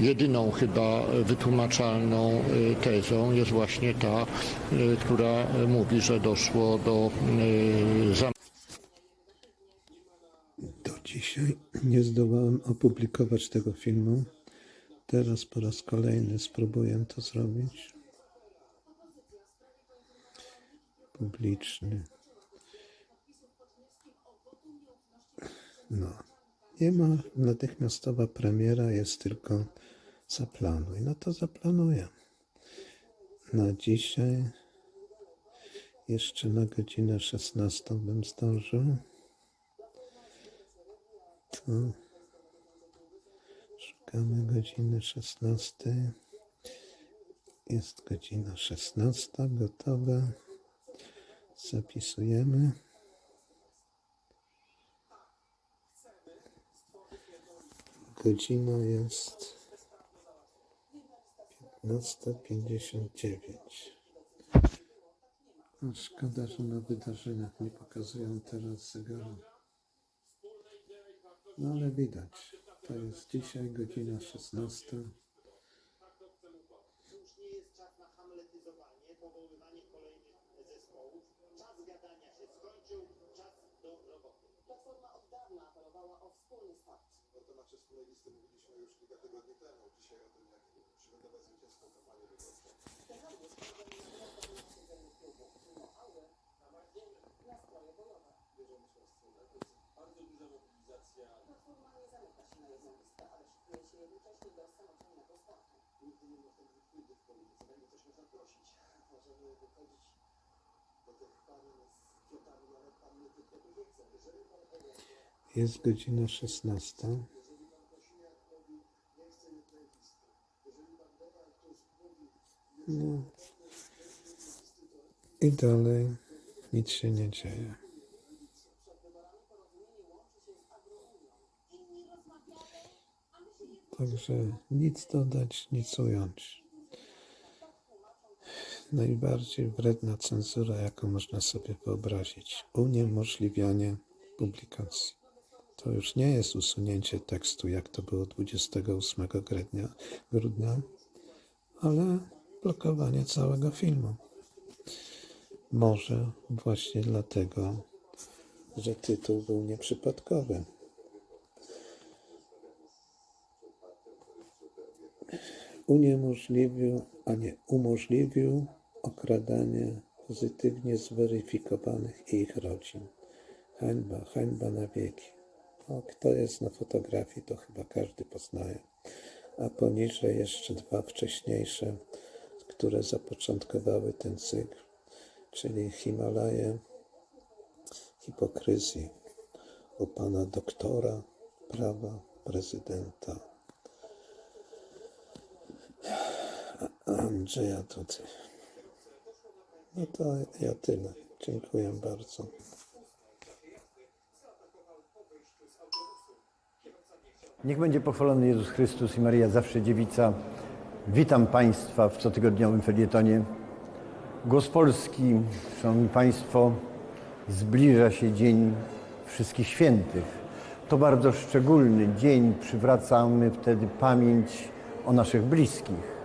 Jedyną chyba wytłumaczalną y, tezą jest właśnie ta, y, która mówi, że doszło do y, zam- Do dzisiaj nie zdołałem opublikować tego filmu. Teraz po raz kolejny spróbuję to zrobić. Publiczny. No. Nie ma natychmiastowa premiera, jest tylko zaplanuj. No to zaplanuję. Na dzisiaj jeszcze na godzinę 16 bym zdążył. To szukamy godziny 16. Jest godzina 16, gotowe. Zapisujemy. Godzina jest 15.59. No, Szkoda, że na wydarzeniach nie pokazują teraz zegaru. No ale widać. To jest dzisiaj godzina 16. Już nie jest czas na hamletyzowanie, powoływanie kolejnych zespołów. Czas gadania się skończył, czas do roboty. Platforma od dawna apelowała o wspólny start. O temacie wspólnej listy mówiliśmy już kilka tygodni temu. Dzisiaj o tym, jak przygotować zwycięską kampanię wyborczą. Scenariusz powołany na na posiedzeniu klubu. Know-howy, nastroje bojowe. Bierzemy się z tym, tak? To jest bardzo duża mobilizacja. Platforma nie zamyka się na jedną listę, ale Jest godzina 16. jeżeli pan Kosiniak mówi, nie chce jednej listy. Jeżeli pan Donald Tusk mówi, No. I dalej nic się nie dzieje. Przed wyborami porozumienie łączy się z Agrounią. Inni rozmawiają, a my się nie Także nic dodać, nic ująć. Najbardziej wredna cenzura, jaką można sobie wyobrazić. Uniemożliwianie publikacji. To już nie jest usunięcie tekstu, jak to było 28 grudnia, grudnia ale blokowanie całego filmu. Może właśnie dlatego, że tytuł był nieprzypadkowy. Uniemożliwił, a nie umożliwił okradanie pozytywnie zweryfikowanych ich rodzin. Hańba, hańba na wieki. O, kto jest na fotografii, to chyba każdy poznaje. A poniżej jeszcze dwa wcześniejsze, które zapoczątkowały ten cykl, czyli Himalaje hipokryzji u pana doktora prawa prezydenta Andrzeja Dudy. No to ja tyle. Dziękuję bardzo. Niech będzie pochwalony Jezus Chrystus i Maria Zawsze Dziewica. Witam Państwa w cotygodniowym felietonie. Głos Polski, Szanowni Państwo, zbliża się Dzień Wszystkich Świętych. To bardzo szczególny dzień. Przywracamy wtedy pamięć o naszych bliskich,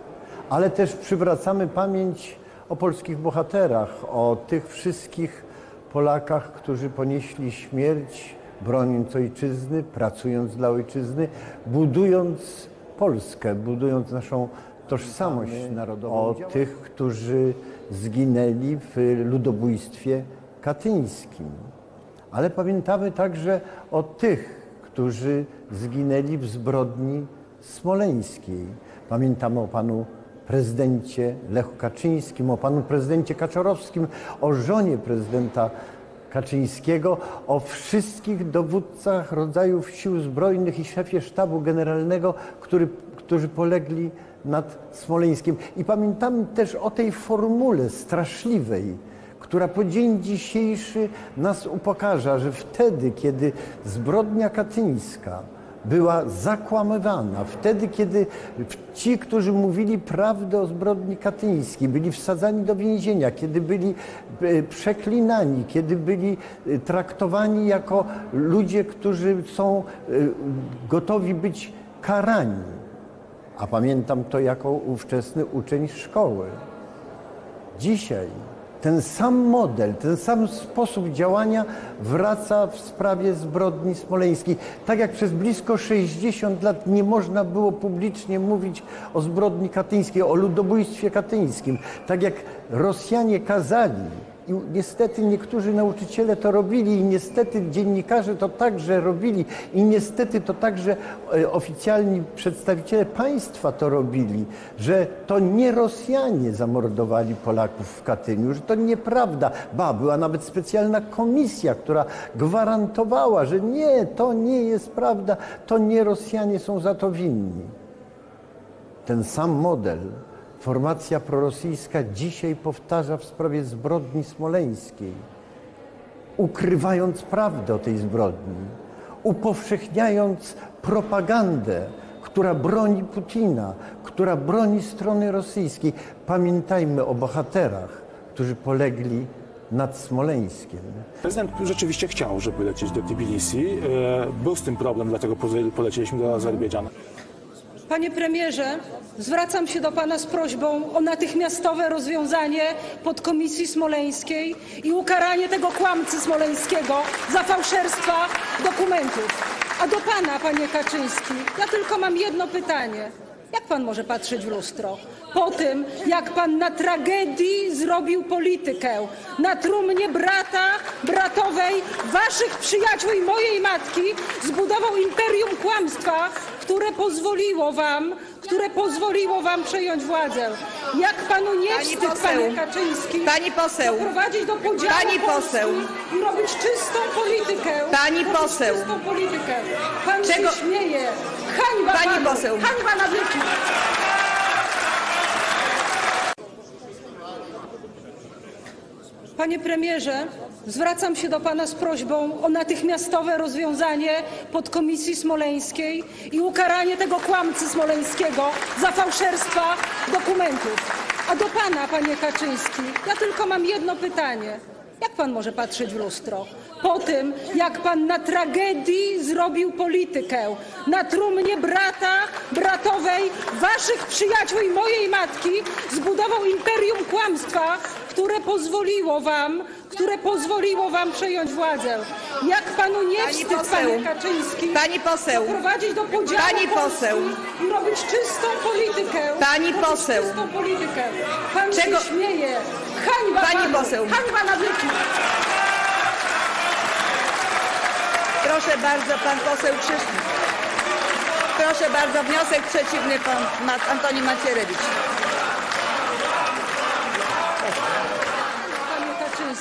ale też przywracamy pamięć o polskich bohaterach, o tych wszystkich Polakach, którzy ponieśli śmierć broniąc ojczyzny, pracując dla ojczyzny, budując Polskę, budując naszą tożsamość narodową. O tych, którzy zginęli w ludobójstwie katyńskim. Ale pamiętamy także o tych, którzy zginęli w zbrodni smoleńskiej. Pamiętamy o panu prezydencie Lechu Kaczyńskim, o panu prezydencie Kaczorowskim, o żonie prezydenta Kaczyńskiego, o wszystkich dowódcach rodzajów sił zbrojnych i szefie sztabu generalnego, który, którzy polegli nad Smoleńskiem. I pamiętamy też o tej formule straszliwej, która po dzień dzisiejszy nas upokarza, że wtedy, kiedy zbrodnia katyńska była zakłamywana, wtedy, kiedy ci, którzy mówili prawdę o zbrodni katyńskiej, byli wsadzani do więzienia, kiedy byli e, przeklinani, kiedy byli e, traktowani jako ludzie, którzy są e, gotowi być karani A pamiętam to jako ówczesny uczeń szkoły. Dzisiaj ten sam model, ten sam sposób działania wraca w sprawie zbrodni smoleńskiej. Tak jak przez blisko 60 lat nie można było publicznie mówić o zbrodni katyńskiej, o ludobójstwie katyńskim. Tak jak Rosjanie kazali i niestety niektórzy nauczyciele to robili i niestety dziennikarze to także robili i niestety to także e, oficjalni przedstawiciele państwa to robili, że to nie Rosjanie zamordowali Polaków w Katyniu, że to nieprawda. Ba, była nawet specjalna komisja, która gwarantowała, że nie, to nie jest prawda, to nie Rosjanie są za to winni. Ten sam model formacja prorosyjska dzisiaj powtarza w sprawie zbrodni smoleńskiej, ukrywając prawdę o tej zbrodni, upowszechniając propagandę, która broni Putina, która broni strony rosyjskiej. Pamiętajmy o bohaterach, którzy polegli nad Smoleńskiem. Prezydent rzeczywiście chciał, żeby lecieć do Tbilisi. E, Był z tym problem, dlatego polecieliśmy do Azerbejdżanu. Panie premierze, zwracam się do pana z prośbą o natychmiastowe rozwiązanie podkomisji smoleńskiej i ukaranie tego kłamcy smoleńskiego za fałszerstwa dokumentów. A do pana, panie Kaczyński, ja tylko mam jedno pytanie. Jak pan może patrzeć w lustro? Po tym, jak pan na tragedii zrobił politykę, na trumnie brata, bratowej, waszych przyjaciół i mojej matki zbudował imperium kłamstwa, które pozwoliło wam, które pozwoliło wam przejąć władzę. Jak panu nie Pani wstyd, poseł. panie Kaczyński, Pani poseł. doprowadzić do podziału Pani poseł. I robić czystą politykę. Pani robić poseł. Czystą politykę. Pan Czego- się śmieje. Hańba Pani panu. poseł. Hańba na wieki. Panie premierze, zwracam się do pana z prośbą o natychmiastowe rozwiązanie podkomisji smoleńskiej i ukaranie tego kłamcy smoleńskiego za fałszerstwa dokumentów. A do pana, panie Kaczyński, ja tylko mam jedno pytanie. Jak pan może patrzeć w lustro? Po tym, jak pan na tragedii zrobił politykę, na trumnie brata, bratowej, waszych przyjaciół i mojej matki zbudował imperium kłamstwa, które pozwoliło wam, które pozwoliło wam przejąć władzę. Jak panu nie Pani wstyd, poseł. panie Kaczyński, Pani poseł. doprowadzić do podziału Pani Polski poseł. i robić czystą politykę. Pani robić poseł. czystą politykę. Pan Czego- się śmieje. Hańba Pani panu. poseł. Hańba na wieki. Proszę bardzo, pan poseł Krzysztof. Proszę bardzo, wniosek przeciwny pan Ma- Antoni Macierewicz. Panie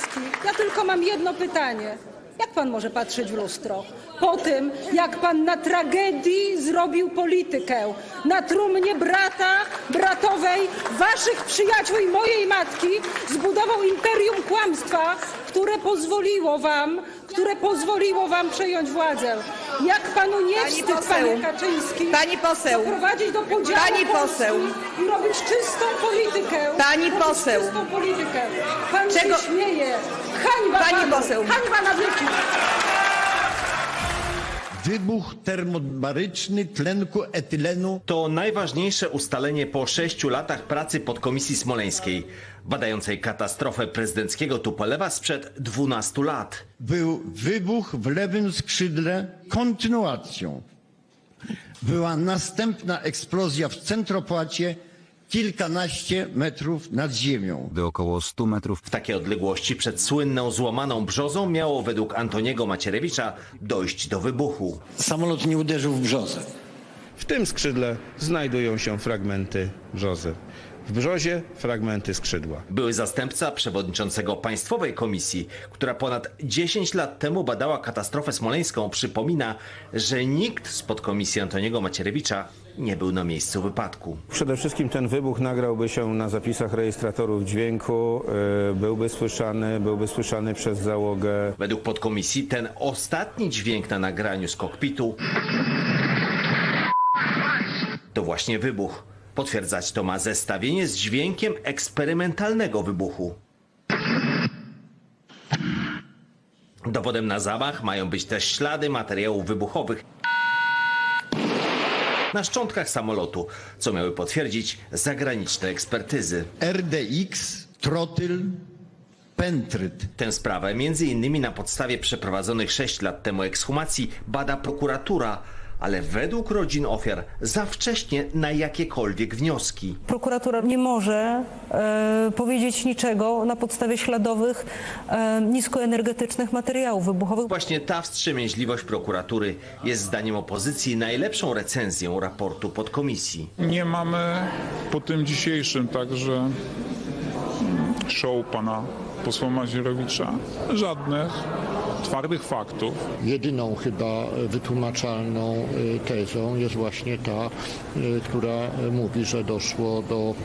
Kaczyński, ja tylko mam jedno pytanie. Jak pan może patrzeć w lustro? Po tym, jak pan na tragedii zrobił politykę, na trumnie brata, bratowej, waszych przyjaciół i mojej matki zbudował imperium kłamstwa, które pozwoliło wam, które pozwoliło wam przejąć władzę. Jak panu nie Pani wstyd, poseł. panie Kaczyński, Pani poseł. doprowadzić do podziału Pani Polski poseł. i robić czystą politykę. Pani robić poseł. Czystą politykę. Pan Czego- się śmieje. Hańba Pani panu. poseł. Hańba na wieki. Wybuch termobaryczny tlenku etylenu To najważniejsze ustalenie po sześciu latach pracy podkomisji smoleńskiej, badającej katastrofę prezydenckiego Tupolewa sprzed 12 lat. był wybuch w lewym skrzydle kontynuacją. Była następna eksplozja w centropłacie kilkanaście metrów nad ziemią. Gdy około 100 metrów W takiej odległości przed słynną złamaną brzozą miało według Antoniego Macierewicza dojść do wybuchu. Samolot nie uderzył w brzozę. W tym skrzydle znajdują się fragmenty brzozy. W brzozie fragmenty skrzydła. Były zastępca przewodniczącego Państwowej Komisji, która ponad 10 lat temu badała katastrofę smoleńską, przypomina, że nikt z podkomisji Antoniego Macierewicza nie był na miejscu wypadku. Przede wszystkim ten wybuch nagrałby się na zapisach rejestratorów dźwięku, yy, byłby słyszany, byłby słyszany przez załogę. Według podkomisji ten ostatni dźwięk na nagraniu z kokpitu to właśnie wybuch. Potwierdzać to ma zestawienie z dźwiękiem eksperymentalnego wybuchu. Dowodem na zamach mają być też ślady materiałów wybuchowych. na szczątkach samolotu, co miały potwierdzić zagraniczne ekspertyzy. RDX, trotyl, pentryt. Tę sprawę, między innymi na podstawie przeprowadzonych 6 lat temu ekshumacji, bada prokuratura, ale według rodzin ofiar za wcześnie na jakiekolwiek wnioski. Prokuratura nie może e, powiedzieć niczego na podstawie śladowych e, niskoenergetycznych materiałów wybuchowych. Właśnie ta wstrzemięźliwość prokuratury jest zdaniem opozycji najlepszą recenzją raportu podkomisji. Nie mamy po tym dzisiejszym także show pana posła Mazierowicza żadnych twardych faktów. Jedyną chyba wytłumaczalną y, tezą jest właśnie ta, y, która mówi, że doszło do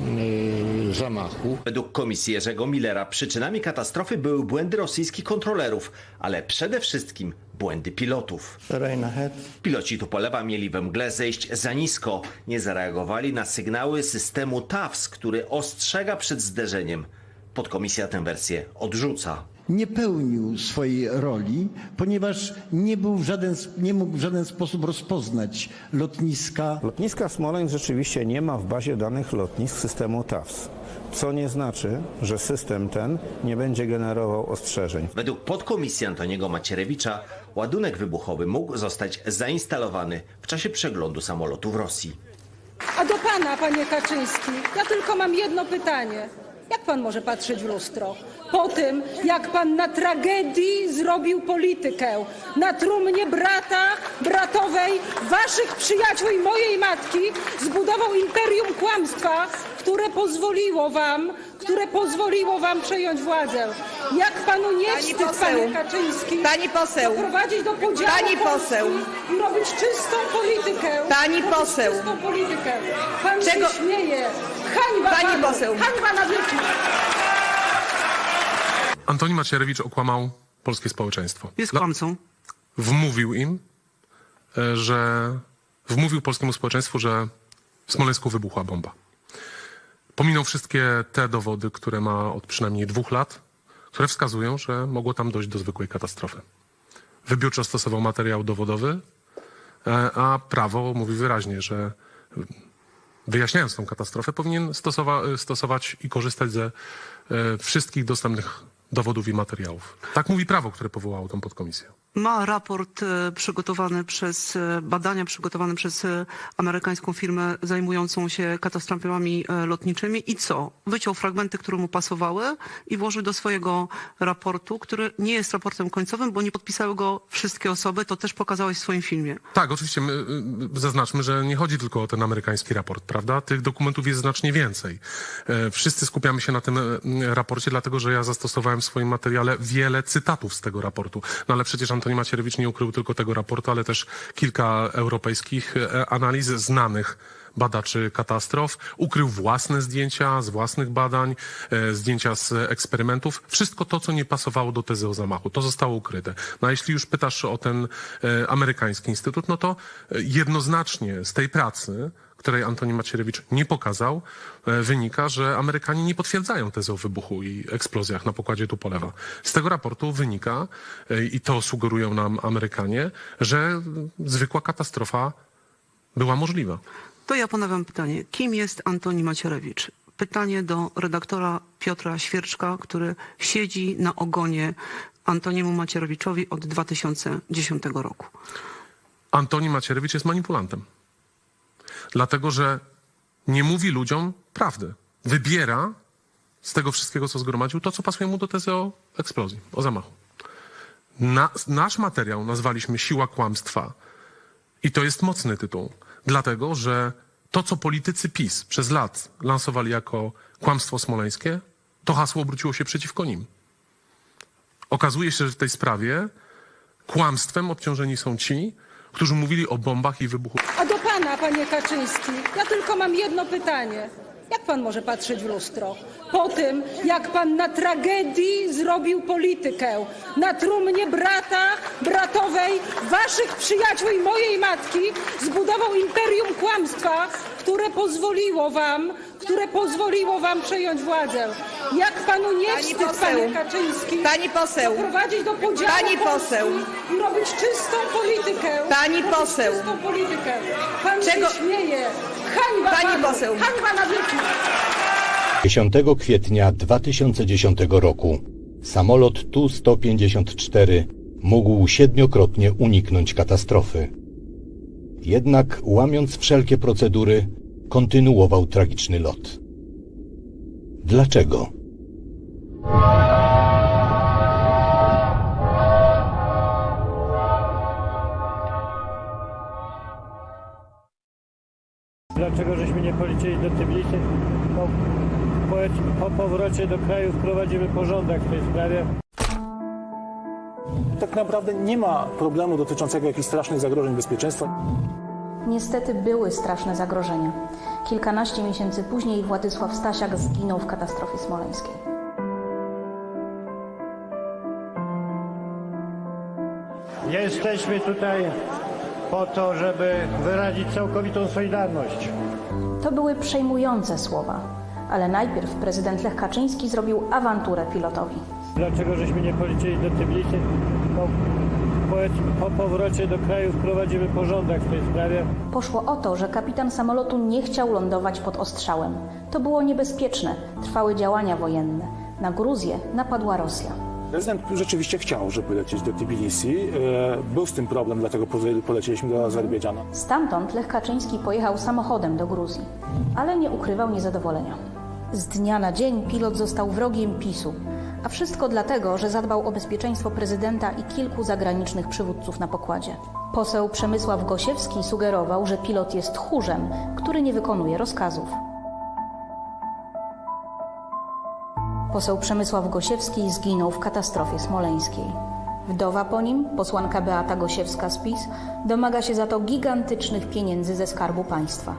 y, zamachu. Według komisji Jerzego Millera przyczynami katastrofy były błędy rosyjskich kontrolerów, ale przede wszystkim błędy pilotów. Piloci Tupolewa mieli we mgle zejść za nisko, nie zareagowali na sygnały systemu TAWS, który ostrzega przed zderzeniem. Podkomisja tę wersję odrzuca. Nie pełnił swojej roli, ponieważ nie, był w żaden, nie mógł w żaden sposób rozpoznać lotniska. Lotniska Smoleńsk rzeczywiście nie ma w bazie danych lotnisk systemu TAWS, co nie znaczy, że system ten nie będzie generował ostrzeżeń. Według podkomisji Antoniego Macierewicza ładunek wybuchowy mógł zostać zainstalowany w czasie przeglądu samolotu w Rosji. A do pana, panie Kaczyński, ja tylko mam jedno pytanie. Jak pan może patrzeć w lustro? Po tym, jak pan na tragedii zrobił politykę, na trumnie brata, bratowej, waszych przyjaciół i mojej matki zbudował imperium kłamstwa, które pozwoliło wam, które pozwoliło wam przejąć władzę. Jak panu nie Pani wstyd, poseł. panie Kaczyński, Pani poseł. doprowadzić do podziału Pani poseł. I robić czystą politykę. Pani robić poseł. Czystą politykę. Pan Czego- się śmieje. Hańba Pani panu. poseł. Hańba na wieki. Antoni Macierewicz okłamał polskie społeczeństwo. Jest kłamcą. Wmówił im, e, że wmówił polskiemu społeczeństwu, że w Smoleńsku wybuchła bomba. Pominął wszystkie te dowody, które ma od przynajmniej dwóch lat, które wskazują, że mogło tam dojść do zwykłej katastrofy. Wybiórczo stosował materiał dowodowy, e, a prawo mówi wyraźnie, że wyjaśniając tą katastrofę, powinien stosowa- stosować i korzystać ze e, wszystkich dostępnych dowodów i materiałów. Tak mówi prawo, które powołało tą podkomisję. Ma raport e, przygotowany przez, e, badania przygotowane przez e, amerykańską firmę zajmującą się katastrofami lotniczymi i co? Wyciął fragmenty, które mu pasowały i włożył do swojego raportu, który nie jest raportem końcowym, bo nie podpisały go wszystkie osoby, to też pokazałeś w swoim filmie. Tak, oczywiście my, y, zaznaczmy, że nie chodzi tylko o ten amerykański raport, prawda? Tych dokumentów jest znacznie więcej. Wszyscy skupiamy się na tym raporcie, dlatego że ja zastosowałem w swoim materiale wiele cytatów z tego raportu. No ale przecież Antoni Macierewicz nie ukrył tylko tego raportu, ale też kilka europejskich e, analiz znanych badaczy katastrof, ukrył własne zdjęcia z własnych badań, e, zdjęcia z eksperymentów. Wszystko to, co nie pasowało do tezy o zamachu, to zostało ukryte. No a jeśli już pytasz o ten e, amerykański instytut, no to jednoznacznie z tej pracy, której Antoni Macierewicz nie pokazał, e, wynika, że Amerykanie nie potwierdzają tezy o wybuchu i eksplozjach na pokładzie Tupolewa. Z tego raportu wynika, e, i to sugerują nam Amerykanie, że zwykła katastrofa była możliwa. To ja ponawiam pytanie. Kim jest Antoni Macierewicz? Pytanie do redaktora Piotra Świerczka, który siedzi na ogonie Antoniemu Macierewiczowi od 2010 roku. Antoni Macierewicz jest manipulantem. Dlatego, że nie mówi ludziom prawdy. Wybiera z tego wszystkiego, co zgromadził, to, co pasuje mu do tezy o eksplozji, o zamachu. Na, nasz materiał nazwaliśmy Siła Kłamstwa. I to jest mocny tytuł. Dlatego, że to, co politycy PiS przez lat lansowali jako kłamstwo smoleńskie, to hasło obróciło się przeciwko nim. Okazuje się, że w tej sprawie kłamstwem obciążeni są ci, którzy mówili o bombach i wybuchu. Pana, panie Kaczyński, ja tylko mam jedno pytanie. Jak pan może patrzeć w lustro? Po tym, jak pan na tragedii zrobił politykę, na trumnie brata, bratowej, waszych przyjaciół i mojej matki zbudował imperium kłamstwa, które pozwoliło wam, które pozwoliło wam przejąć władzę. Jak panu nie Pani wstyd, poseł. panie Kaczyński, Pani poseł. doprowadzić do podziału Pani poseł. i robić czystą politykę. Pani poseł. czystą politykę. Pan Czego- się śmieje. Hańba Pani panu. poseł. Hańba na wieki. 10 kwietnia 2010 roku samolot Tu-154 mógł siedmiokrotnie uniknąć katastrofy. Jednak łamiąc wszelkie procedury, kontynuował tragiczny lot. Dlaczego? Dlaczego żeśmy nie polecieli do Tbilisi? Po, po, po powrocie do kraju wprowadzimy porządek w tej sprawie. Tak naprawdę nie ma problemu dotyczącego jakichś strasznych zagrożeń bezpieczeństwa. Niestety były straszne zagrożenia. Kilkanaście miesięcy później Władysław Stasiak zginął w katastrofie smoleńskiej. Jesteśmy tutaj po to, żeby wyrazić całkowitą solidarność. To były przejmujące słowa, ale najpierw prezydent Lech Kaczyński zrobił awanturę pilotowi. Dlaczego żeśmy nie polecieli do Tbilisi? Po, po, po powrocie do kraju wprowadzimy porządek w tej sprawie. Poszło o to, że kapitan samolotu nie chciał lądować pod ostrzałem. To było niebezpieczne, trwały działania wojenne. Na Gruzję napadła Rosja. Prezydent rzeczywiście chciał, żeby lecieć do Tbilisi. E, Był z tym problem, dlatego polecieliśmy do Azerbejdżanu. Stamtąd Lech Kaczyński pojechał samochodem do Gruzji, ale nie ukrywał niezadowolenia. Z dnia na dzień pilot został wrogiem PiSu, a wszystko dlatego, że zadbał o bezpieczeństwo prezydenta i kilku zagranicznych przywódców na pokładzie. Poseł Przemysław Gosiewski sugerował, że pilot jest tchórzem, który nie wykonuje rozkazów. Poseł Przemysław Gosiewski zginął w katastrofie smoleńskiej. Wdowa po nim, posłanka Beata Gosiewska z PiS, domaga się za to gigantycznych pieniędzy ze skarbu państwa.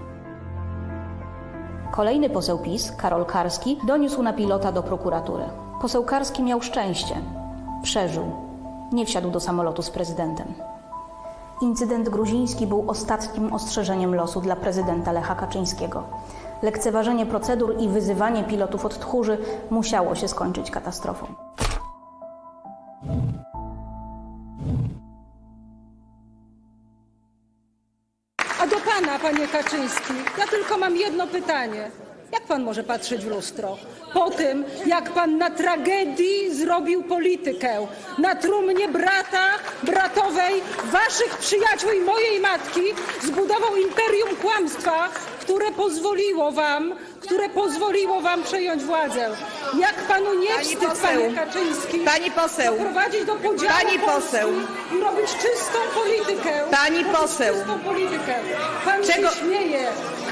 Kolejny poseł PiS, Karol Karski, doniósł na pilota do prokuratury. Poseł Karski miał szczęście. Przeżył. Nie wsiadł do samolotu z prezydentem. Incydent gruziński był ostatnim ostrzeżeniem losu dla prezydenta Lecha Kaczyńskiego. Lekceważenie procedur i wyzywanie pilotów od tchórzy musiało się skończyć katastrofą. A do pana, panie Kaczyński, ja tylko mam jedno pytanie. Jak pan może patrzeć w lustro? Po tym, jak pan na tragedii zrobił politykę, na trumnie brata, bratowej, waszych przyjaciół i mojej matki zbudował imperium kłamstwa, które pozwoliło wam, które pozwoliło wam przejąć władzę. Jak panu nie Pani wstyd, poseł. panie Kaczyński, Pani poseł. doprowadzić do podziału Pani poseł. I robić czystą politykę. Pani poseł. Czystą politykę. Pan Czego- się śmieje.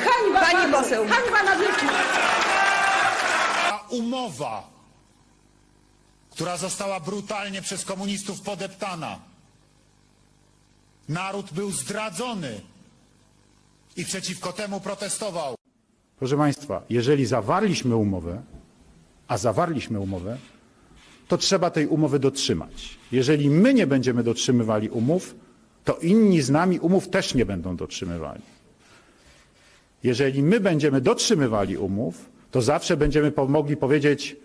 Hańba Pani panu. poseł. Hańba na wieki. Ta umowa, która została brutalnie przez komunistów podeptana, naród był zdradzony i przeciwko temu protestował. Proszę Państwa, jeżeli zawarliśmy umowę, a zawarliśmy umowę, to trzeba tej umowy dotrzymać. Jeżeli my nie będziemy dotrzymywali umów, to inni z nami umów też nie będą dotrzymywali. Jeżeli my będziemy dotrzymywali umów, to zawsze będziemy mogli powiedzieć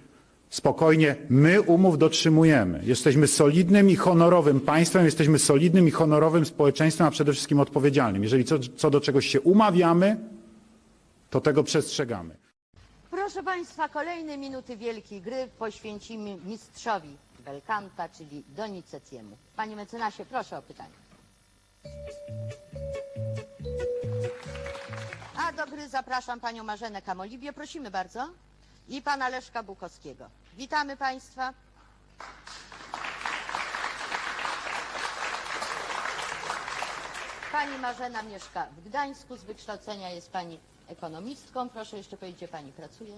spokojnie, my umów dotrzymujemy. Jesteśmy solidnym i honorowym państwem, jesteśmy solidnym i honorowym społeczeństwem, a przede wszystkim odpowiedzialnym. Jeżeli co, co do czegoś się umawiamy, to tego przestrzegamy. Proszę Państwa, kolejne minuty wielkiej gry poświęcimy mistrzowi Belkanta, czyli Donicetiemu. Panie mecenasie, proszę o pytanie. Do gry zapraszam Panią Marzenę Kamolibię, prosimy bardzo, i Pana Leszka Bukowskiego. Witamy Państwa. Pani Marzena mieszka w Gdańsku, z wykształcenia jest Pani ekonomistką. Proszę jeszcze powiedzieć, gdzie Pani pracuje.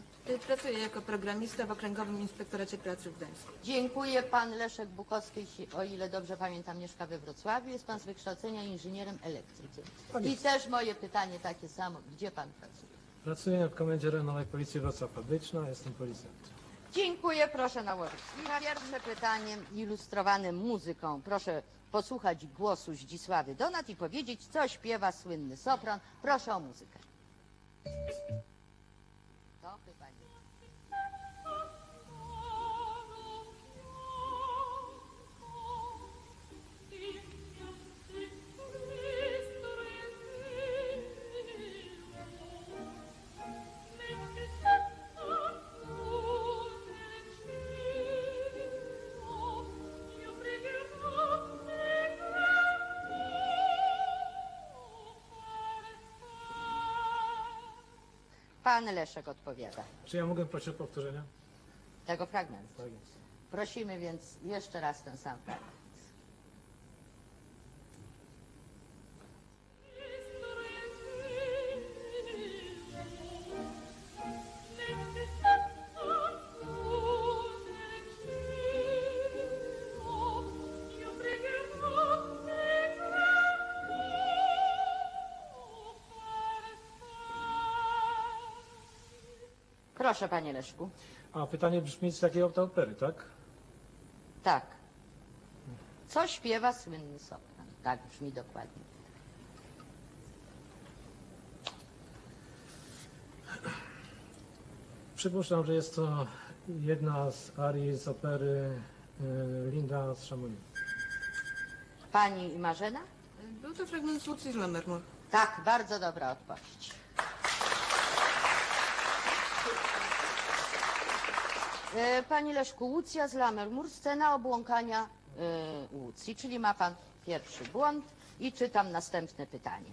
Pracuję jako programista w Okręgowym Inspektoracie Pracy w Gdańsku. Dziękuję. Pan Leszek Bukowski, o ile dobrze pamiętam, mieszka we Wrocławiu. Jest Pan z wykształcenia inżynierem elektrykiem. I też moje pytanie takie samo. Gdzie Pan pracuje? Pracuję w Komendzie Rejonowej Policji Wrocław Fabryczna, jestem policjantem. Dziękuję. Proszę nałożyć. I pierwsze pytanie ilustrowane muzyką. Proszę posłuchać głosu Zdzisławy Donat i powiedzieć, co śpiewa słynny sopran. Proszę o muzykę. うん。Pan Leszek odpowiada. Czy ja mogę prosić o powtórzenie? Tego fragmentu. Tak jest. Prosimy więc jeszcze raz ten sam fragment. Proszę, panie Leszku. A pytanie brzmi z jakiej to opery, tak? Tak. Co śpiewa słynny sopran? Tak brzmi dokładnie. Przypuszczam, że jest to jedna z arii z opery e, Linda z Chamonix. Pani Marzena? Był to fragment z Lucji z Lammermoor. Tak, bardzo dobra odpowiedź. E, Panie Leszku, Łucja z Lammermoor, scena obłąkania e, Łucji, czyli ma pan pierwszy błąd i czytam następne pytanie.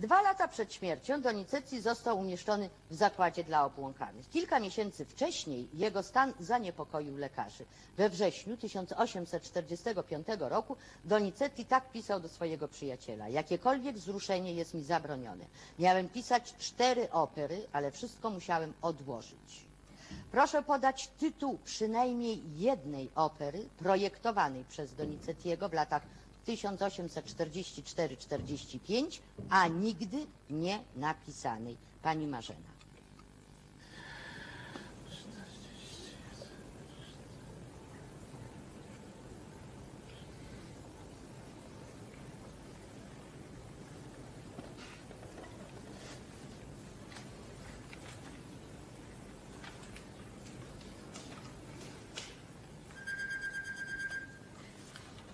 Dwa lata przed śmiercią Donizetti został umieszczony w zakładzie dla obłąkanych. Kilka miesięcy wcześniej jego stan zaniepokoił lekarzy. We wrześniu 1845 roku Donizetti tak pisał do swojego przyjaciela. Jakiekolwiek wzruszenie jest mi zabronione. Miałem pisać cztery opery, ale wszystko musiałem odłożyć. Proszę podać tytuł przynajmniej jednej opery projektowanej przez Donizettiego w latach 1844-45, a nigdy nie napisanej. Pani Marzena.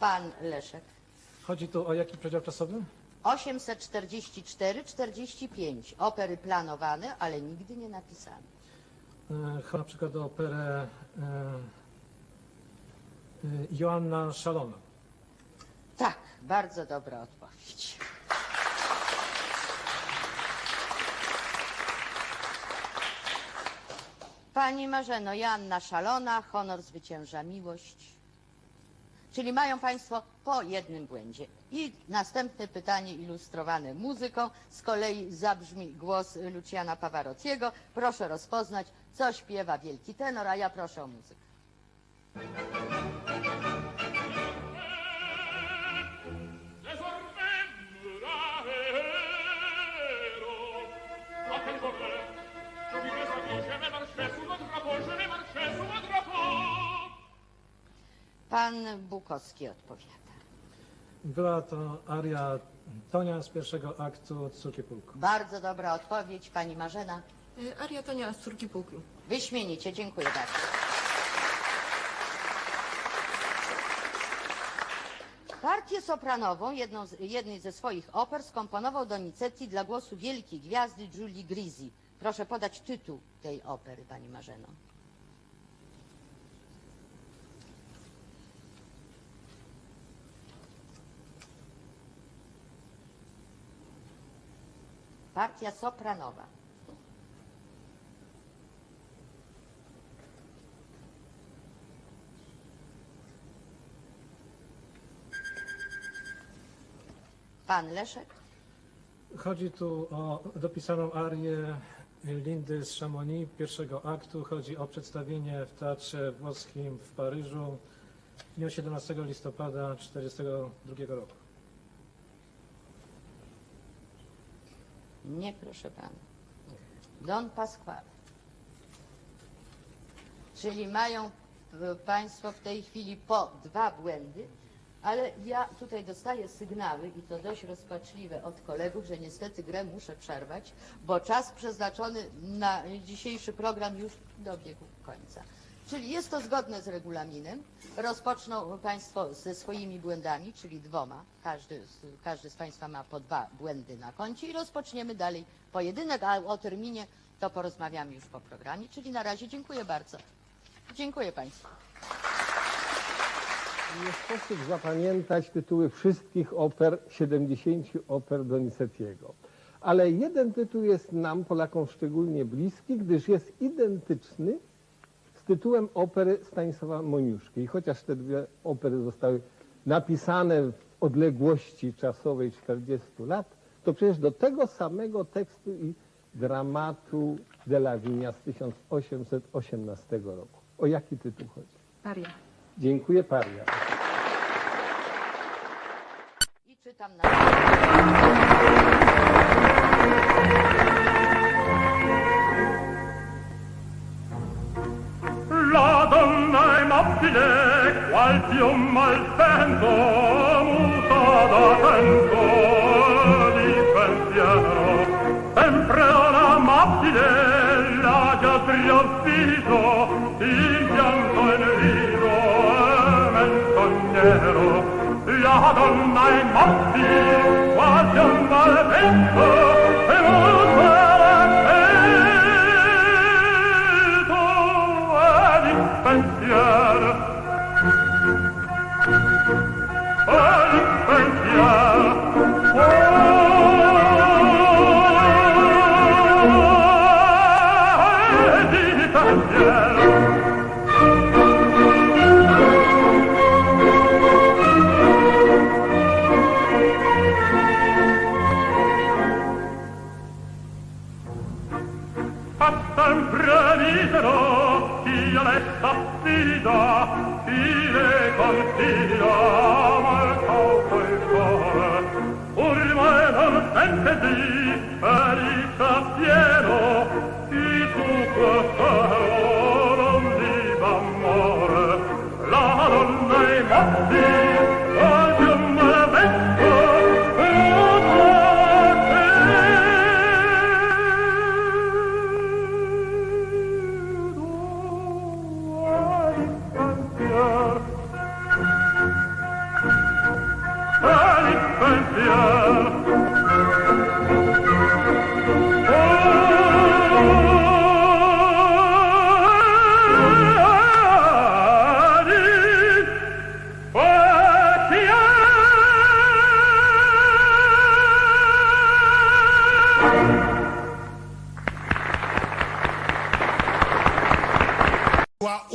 Pan Leszek. Chodzi tu o jaki przedział czasowy? 844-45. Opery planowane, ale nigdy nie napisane. E, Chodzi na przykład o operę e, e, Joanna Szalona. Tak, bardzo dobra odpowiedź. Pani Marzeno, Joanna Szalona, honor zwycięża miłość. Czyli mają Państwo po jednym błędzie. I następne pytanie ilustrowane muzyką. Z kolei zabrzmi głos Luciana Pawarottiego. Proszę rozpoznać, co śpiewa wielki tenor, a ja proszę o muzykę. Pan Bukowski odpowiada. Była to aria Tonia z pierwszego aktu Córki Pułku. Bardzo dobra odpowiedź, pani Marzena. Y, Aria Tonia z Córki Pułku. Wyśmienicie, dziękuję bardzo. Partię sopranową, jedną z, jednej ze swoich oper, skomponował Donizetti dla głosu wielkiej gwiazdy Giulii Grisi. Proszę podać tytuł tej opery, pani Marzeno. Partia sopranowa. Pan Leszek? Chodzi tu o dopisaną arię Lindy z Chamonix pierwszego aktu. Chodzi o przedstawienie w Teatrze Włoskim w Paryżu w dniu 17 listopada 1942 roku. Nie, proszę pana. Don Pasquale. Czyli mają e, Państwo w tej chwili po dwa błędy, Ale ja tutaj dostaję sygnały i to dość rozpaczliwe od kolegów, że niestety grę muszę przerwać, bo czas przeznaczony na dzisiejszy program już dobiegł końca. Czyli jest to zgodne z regulaminem. Rozpoczną Państwo ze swoimi błędami, czyli dwoma. Każdy z, każdy z Państwa ma po dwa błędy na koncie i rozpoczniemy dalej pojedynek, a o terminie to porozmawiamy już po programie. Czyli na razie dziękuję bardzo. Dziękuję Państwu. Nie sposób zapamiętać tytuły wszystkich oper, 70 oper Donizettiego. Ale jeden tytuł jest nam, Polakom, szczególnie bliski, gdyż jest identyczny z tytułem opery Stanisława Moniuszki. I chociaż te dwie opery zostały napisane w odległości czasowej 40 lat, to przecież do tego samego tekstu i dramatu de la Vigna z 1818 roku. O jaki tytuł chodzi? Paria. Dziękuję, Paria. I czytam na... pium al vento muta da tempo di sempre amabile la giadria viso il pianto e nero e la donna è matti quasi un malvento a sempre misero chi a letta fida fine continua mal cauco il cuore ormai non sente di felice pieno di tu puoi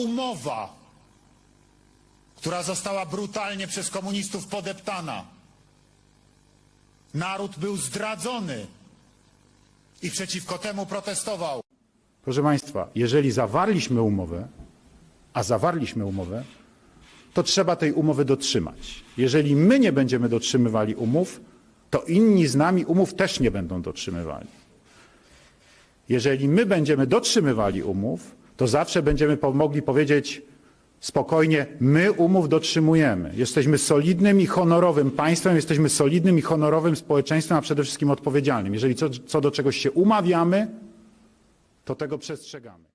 umowa, która została brutalnie przez komunistów podeptana. Naród był zdradzony i przeciwko temu protestował. Proszę Państwa, jeżeli zawarliśmy umowę, a zawarliśmy umowę, to trzeba tej umowy dotrzymać. Jeżeli my nie będziemy dotrzymywali umów, to inni z nami umów też nie będą dotrzymywali. Jeżeli my będziemy dotrzymywali umów, to zawsze będziemy mogli powiedzieć spokojnie, my umów dotrzymujemy. Jesteśmy solidnym i honorowym państwem, jesteśmy solidnym i honorowym społeczeństwem, a przede wszystkim odpowiedzialnym. Jeżeli co, co do czegoś się umawiamy, to tego przestrzegamy.